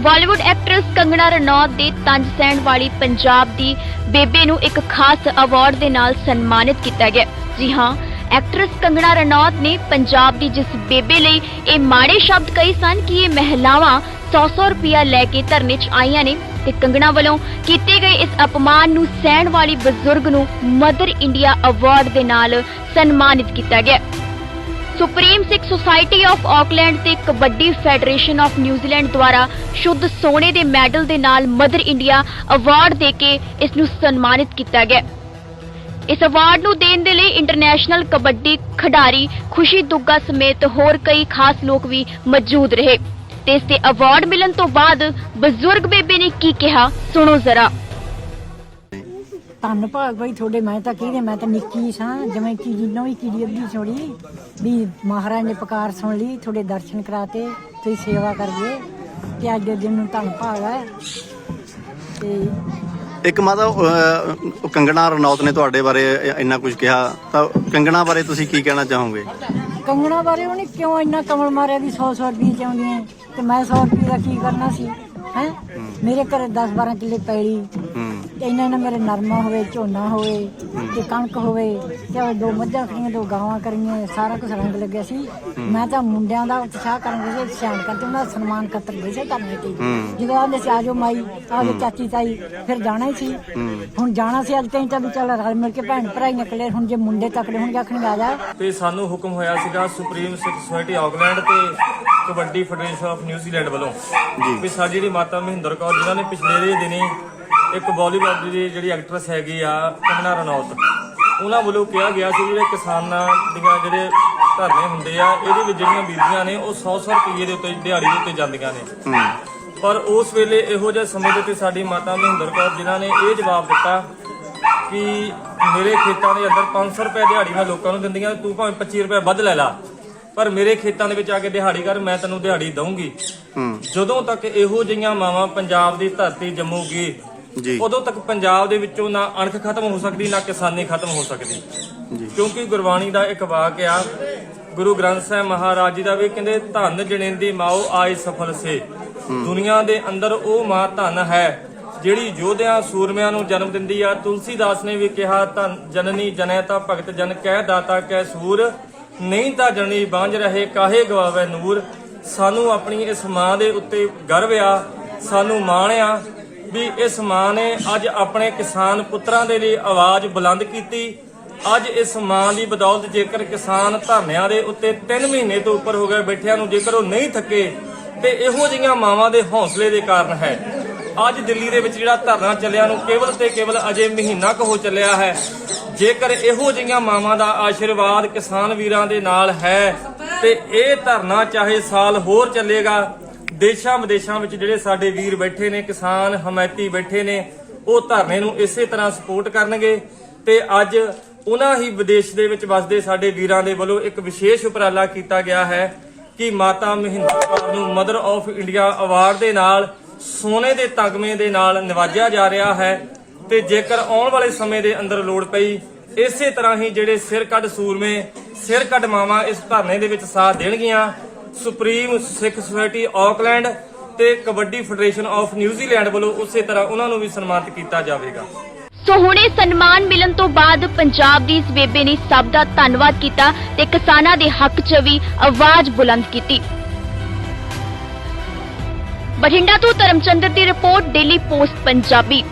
Bollywood actress ਕੰਗਣਾ ਰਣੌਤ ਦੇ ਤੰਜ ਸਹਿਣ ਵਾਲੀ ਪੰਜਾਬ ਦੀ ਬੇਬੇ ਨੂੰ ਇੱਕ ਖਾਸ ਅਵਾਰਡ ਦੇ ਨਾਲ ਸਨਮਾਨਿਤ ਕੀਤਾ ਗਿਆ। ਜੀ ਹਾਂ, ਐਕਟਰੈਸ ਕੰਗਣਾ ਰਣੌਤ ਨੇ ਪੰਜਾਬ ਦੀ ਜਿਸ ਬੇਬੇ ਲਈ ਇਹ ਮਾੜੇ ਸ਼ਬਦ ਕਹੀ ਸਨ ਕਿ ਇਹ ਮਹਿਲਾਵਾਂ 100-100 ਰੁਪਇਆ ਲੈ ਕੇ ਧਰਨੇ 'ਚ ਆਈਆਂ ਨੇ ਤੇ ਕੰਗਣਾ ਵੱਲੋਂ ਕੀਤੇ ਗਏ ਇਸ ਅਪਮਾਨ ਨੂੰ ਸਹਿਣ ਵਾਲੀ ਬਜ਼ੁਰਗ ਨੂੰ ਮਦਰ ਇੰਡੀਆ ਅਵਾਰਡ ਦੇ ਨਾਲ ਸਨਮਾਨਿਤ ਕੀਤਾ ਗਿਆ। Supreme Sikh Society of Auckland ਤੇ ਕਬੱਡੀ ਫੈਡਰੇਸ਼ਨ ਆਫ ਨਿਊਜ਼ੀਲੈਂਡ ਦੁਆਰਾ ਸ਼ੁੱਧ ਸੋਨੇ ਦੇ ਮੈਡਲ ਦੇ ਨਾਲ ਮਦਰ ਇੰਡੀਆ ਅਵਾਰਡ ਦੇ ਕੇ ਇਸ ਨੂੰ ਸਨਮਾਨਿਤ ਕੀਤਾ ਗਿਆ। ਇਸ ਅਵਾਰਡ ਨੂੰ ਦੇਣ ਦੇ ਲਈ ਇੰਟਰਨੈਸ਼ਨਲ ਕਬੱਡੀ ਖਿਡਾਰੀ ਖੁਸ਼ੀ ਦੁੱਗਾ ਸਮੇਤ ਹੋਰ ਕਈ ਖਾਸ ਲੋਕ ਵੀ ਮੌਜੂਦ ਰਹੇ। ਤੇ ਇਸ ਤੇ ਅਵਾਰਡ ਮਿਲਣ ਤੋਂ ਬਾਅਦ ਬਜ਼ੁਰਗ ਬੇਬੇ ਨੇ ਕੀ ਕਿਹਾ, ਸੁਣੋ ਜ਼ਰਾ। ਧੰਨ ਭਾਗ ਬਈ ਤੁਹਾਡੇ ਮੈਂ ਤਾਂ ਕਿਹਦੇ ਮੈਂ ਤਾਂ ਨਿੱਕੀ ਸਾਂ ਜਿਵੇਂ ਕਿ ਜਿੰਨੋਂ ਵੀ ਕੀੜੀ ਅੱਧੀ ਛੋੜੀ ਵੀ ਮਹਾਰਾਜ ਨੇ ਪੁਕਾਰ ਸੁਣ ਲਈ ਤੁਹਾਡੇ ਦਰਸ਼ਨ ਕਰਾਤੇ ਤੁਸੀਂ ਸੇਵਾ ਕਰ ਗਏ ਤੇ ਅੱਜ ਦੇ ਦਿਨ ਨੂੰ ਧੰਨ ਭਾਗ ਹੈ। ਤੇ ਇੱਕ ਮਾਤਾ ਅਹ, ਕੰਗਣਾ ਰਣੌਤ ਨੇ ਤੁਹਾਡੇ ਬਾਰੇ ਇੰਨਾ ਕੁਝ ਕਿਹਾ ਤਾਂ ਕੰਗਣਾ ਬਾਰੇ ਤੁਸੀਂ ਕੀ ਕਹਿਣਾ ਚਾਹੋਗੇ? ਕੰਗਣਾ ਬਾਰੇ ਉਹਨੇ ਕਿਉਂ ਇੰਨਾ ਕਮਲ ਮਾਰਿਆ ਵੀ 100 100 ਰੁਪਏ ਚਾਉਂਦੀਆਂ ਤੇ ਮੈਂ 100 ਰੁਪਏ ਦਾ ਕੀ ਕਰਨਾ ਸੀ ਹੈ? ਮੇਰੇ ਘਰੇ 10 12 ਕਿੱਲੇ ਪੈਲੀ ਇਹਨਾਂ ਨੇ ਮੇਰੇ ਨਰਮਾ ਹੋਵੇ ਝੋਨਾ ਹੋਵੇ ਤੇ ਕਣਕ ਹੋਵੇ ਤੇ ਉਹ ਦੋ ਮੱਝਾਂ ਖੜੀਆਂ ਦੋ ਗਾਵਾਂ ਕਰੀਆਂ ਸਾਰਾ ਕੁਝ ਰੰਗ ਲੱਗਿਆ ਸੀ। ਮੈਂ ਤਾਂ ਮੁੰਡਿਆਂ ਦਾ ਉਤਸ਼ਾਹ ਕਰਨ ਗਏ ਸੀ ਸਿਆਣ ਕਰਕੇ ਉਹਨਾਂ ਦਾ ਸਨਮਾਨ ਕਰਤਰ ਗਏ ਸੀ ਕਰਨੇ ਤੇ। ਹੂੰ। ਜਦੋਂ ਆਂਦੇ ਸੀ ਆਜੋ ਮਾਈ ਆਜੋ ਚਾਚੀ ਤਾਈ ਫਿਰ ਜਾਣਾ ਹੀ ਸੀ। ਹੁਣ ਜਾਣਾ ਸੀ ਅੱਜ ਤਾਈਂ ਤਾਂ ਵੀ ਚੱਲ ਰਲ ਮਿਲ ਕੇ ਭੈਣ ਭਰਾਈ ਨਿਕਲੇ ਹੁਣ ਜੇ ਮੁੰਡੇ ਤੱਕੜੇ ਹੁਣ ਆਖਣਗੇ ਆ ਜਾ। ਤੇ ਸਾਨੂੰ ਹੁਕਮ ਹੋਇਆ ਸੀਗਾ ਸੁਪਰੀਮ ਸਿੱਖ ਸੁਸਾਇਟੀ ਆਕਲੈਂਡ ਤੇ ਕਬੱਡੀ ਫੈਡਰੇਸ਼ਨ ਆਫ ਨਿਊਜ਼ੀਲੈਂਡ ਵੱਲੋਂ ਵੀ ਸਾਡੀ ਜਿਹੜੀ ਮਾਤਾ ਮਹਿੰਦਰ ਕੌਰ ਜਿਨ੍ਹਾਂ ਨੇ ਪਿਛਲੇ ਦੇ ਦਿਨੀ ਇੱਕ ਬਾਲੀਵੁੱਡ ਦੀ ਜਿਹੜੀ ਐਕਟਰੈਸ ਹੈਗੀ ਆ ਕੰਗਨਾ ਰਣੌਤ। ਉਹਨਾਂ ਵੱਲੋਂ ਕਿਹਾ ਗਿਆ ਸੀ ਜਿਹੜੇ ਕਿਸਾਨਾਂ ਦੀਆਂ ਜਿਹੜੇ ਧਰਨੇ ਹੁੰਦੇ ਆ ਇਹਦੇ ਵਿੱਚ ਜਿਹੜੀਆਂ ਬੀਬੀਆਂ ਨੇ ਉਹ 100-100 ਰੁਪਏ ਦੇ ਉੱਤੇ ਦਿਹਾੜੀ ਦੇ ਉੱਤੇ ਜਾਂਦੀਆਂ ਨੇ। ਪਰ ਉਸ ਵੇਲੇ ਇਹੋ ਜਿਹੇ ਸਮੇਂ ਦੇ ਉੱਤੇ ਸਾਡੀ ਮਾਤਾ ਮਹਿੰਦਰ ਕੌਰ ਜਿਨ੍ਹਾਂ ਨੇ ਇਹ ਜਵਾਬ ਦਿੱਤਾ ਕਿ ਮੇਰੇ ਖੇਤਾਂ ਦੇ ਅੰਦਰ 500 ਰੁਪਏ ਦਿਹਾੜੀ ਮੈਂ ਲੋਕਾਂ ਨੂੰ ਦਿੰਦੀਆਂ ਤੂੰ ਭਾਵੇਂ 25 ਰੁਪਏ ਵੱਧ ਲੈ ਲਾ। ਪਰ ਮੇਰੇ ਖੇਤਾਂ ਦੇ ਵਿੱਚ ਆ ਕੇ ਦਿਹਾੜੀ ਕਰ ਮੈਂ ਤੈਨੂੰ ਦਿਹਾੜੀ ਦਊਂਗੀ। ਜਦੋਂ ਤੱਕ ਇਹੋ ਜਿਹੀਆਂ ਮਾਵਾਂ ਪੰਜਾਬ ਦੀ ਧਰਤੀ ਜੰਮੂਗੀ ਜੀ। ਉਦੋਂ ਤੱਕ ਪੰਜਾਬ ਦੇ ਵਿੱਚੋਂ ਨਾ ਅਣਖ ਖਤਮ ਹੋ ਸਕਦੀ ਨਾ ਕਿਸਾਨੀ ਖਤਮ ਹੋ ਸਕਦੀ। ਜੀ। ਕਿਉਂਕਿ ਗੁਰਬਾਣੀ ਦਾ ਇੱਕ ਵਾਕ ਆ ਗੁਰੂ ਗ੍ਰੰਥ ਸਾਹਿਬ ਮਹਾਰਾਜ ਜੀ ਦਾ ਵੀ ਕਹਿੰਦੇ ਧੰਨ ਜਣੇਂਦੀ ਮਾਓ ਆਈ ਸਫਲ ਸੇ। ਦੁਨੀਆ ਦੇ ਅੰਦਰ ਉਹ ਮਾਂ ਧੰਨ ਹੈ ਜਿਹੜੀ ਯੋਧਿਆਂ ਸੂਰਮਿਆਂ ਨੂੰ ਜਨਮ ਦਿੰਦੀ ਆ। ਤੁਲਸੀਦਾਸ ਨੇ ਵੀ ਕਿਹਾ ਧੰਨ ਜਨਨੀ ਜਨੈ ਤਾਂ ਭਗਤ ਜਨ ਕਹਿ ਦਾਤਾ ਕਹਿ ਸੂਰ। ਨਹੀਂ ਤਾਂ ਜਨਨੀ ਬਾਂਝ ਰਹੇ ਕਾਹੇ ਗਵਾਵੇ ਨੂਰ। ਸਾਨੂੰ ਆਪਣੀ ਇਸ ਮਾਂ ਦੇ ਉੱਤੇ ਗਰਵ ਆ ਸਾਨੂੰ ਮਾਣ ਆ ਵੀ ਇਸ ਮਾਂ ਨੇ ਅੱਜ ਆਪਣੇ ਕਿਸਾਨ ਪੁੱਤਰਾਂ ਦੇ ਲਈ ਆਵਾਜ਼ ਬੁਲੰਦ ਕੀਤੀ। ਅੱਜ ਇਸ ਮਾਂ ਦੀ ਬਦੌਲਤ ਜੇਕਰ ਕਿਸਾਨ ਧਰਨਿਆਂ ਦੇ ਉੱਤੇ 3 ਮਹੀਨੇ ਤੋਂ ਉੱਪਰ ਹੋ ਗਏ ਬੈਠਿਆਂ ਨੂੰ, ਜੇਕਰ ਉਹ ਨਹੀਂ ਥੱਕੇ, ਤੇ ਇਹੋ ਜਿਹੀਆਂ ਮਾਵਾਂ ਦੇ ਹੌਸਲੇ ਦੇ ਕਾਰਨ ਹੈ। ਅੱਜ ਦਿੱਲੀ ਦੇ ਵਿੱਚ ਜਿਹੜਾ ਧਰਨਾ ਚੱਲਿਆ ਨੂੰ ਕੇਵਲ ਤੇ ਕੇਵਲ ਅਜੇ ਮਹੀਨਾ ਕੁ ਹੋ ਚੱਲਿਆ ਹੈ। ਜੇਕਰ ਇਹੋ ਜਿਹੀਆਂ ਮਾਵਾਂ ਦਾ ਆਸ਼ੀਰਵਾਦ ਕਿਸਾਨ ਵੀਰਾਂ ਦੇ ਨਾਲ ਹੈ, ਤੇ ਇਹ ਧਰਨਾ ਚਾਹੇ ਸਾਲ ਹੋਰ ਚੱਲੇਗਾ ਦੇਸ਼ਾਂ ਵਿਦੇਸ਼ਾਂ ਵਿੱਚ ਜਿਹੜੇ ਸਾਡੇ ਵੀਰ ਬੈਠੇ ਨੇ, ਕਿਸਾਨ ਹਮਾਇਤੀ ਬੈਠੇ ਨੇ, ਉਹ ਧਰਨੇ ਨੂੰ ਇਸੇ ਤਰ੍ਹਾਂ ਸਪੋਰਟ ਕਰਨਗੇ ਤੇ ਅੱਜ ਉਹਨਾਂ ਹੀ ਵਿਦੇਸ਼ ਦੇ ਵਿੱਚ ਵਸਦੇ ਸਾਡੇ ਵੀਰਾਂ ਦੇ ਵੱਲੋਂ ਇੱਕ ਵਿਸ਼ੇਸ਼ ਉਪਰਾਲਾ ਕੀਤਾ ਗਿਆ ਹੈ ਕਿ ਮਾਤਾ ਮਹਿੰਦਰ ਕੌਰ ਨੂੰ ਮਦਰ ਆਫ ਇੰਡੀਆ ਅਵਾਰਡ ਦੇ ਨਾਲ, ਸੋਨੇ ਦੇ ਤਗਮੇ ਦੇ ਨਾਲ ਨਿਵਾਜਿਆ ਜਾ ਰਿਹਾ ਹੈ ਤੇ ਜੇਕਰ ਆਉਣ ਵਾਲੇ ਸਮੇਂ ਦੇ ਅੰਦਰ ਲੋੜ ਪਈ, ਇਸੇ ਤਰ੍ਹਾਂ ਹੀ ਜਿਹੜੇ ਸਿਰ ਕੱਢ ਸੂਰਮੇ, ਸਿਰ ਕੱਢ ਮਾਵਾਂ ਇਸ ਧਰਨੇ ਦੇ ਵਿੱਚ ਸਾਥ ਦੇਣਗੀਆਂ। ਸੁਪਰੀਮ ਸਿੱਖ ਸੁਸਾਇਟੀ ਆਕਲੈਂਡ ਤੇ ਕਬੱਡੀ ਫੈਡਰੇਸ਼ਨ ਆਫ ਨਿਊਜ਼ੀਲੈਂਡ ਵੱਲੋਂ ਉਸੇ ਤਰ੍ਹਾਂ ਉਹਨਾਂ ਨੂੰ ਵੀ ਸਨਮਾਨਿਤ ਕੀਤਾ ਜਾਵੇਗਾ। ਸੋ ਹੁਣੇ ਸਨਮਾਨ ਮਿਲਣ ਤੋਂ ਬਾਅਦ ਪੰਜਾਬ ਦੀ ਇਸ ਬੇਬੇ ਨੇ ਸਭ ਦਾ ਧੰਨਵਾਦ ਕੀਤਾ ਤੇ ਕਿਸਾਨਾਂ ਦੇ ਹੱਕ 'ਚ ਵੀ ਆਵਾਜ਼ ਬੁਲੰਦ ਕੀਤੀ। ਬਠਿੰਡਾ ਤੋਂ ਧਰਮਚੰਦਰ ਦੀ ਰਿਪੋਰਟ, ਡੇਲੀ ਪੋਸਟ, ਪੰਜਾਬੀ।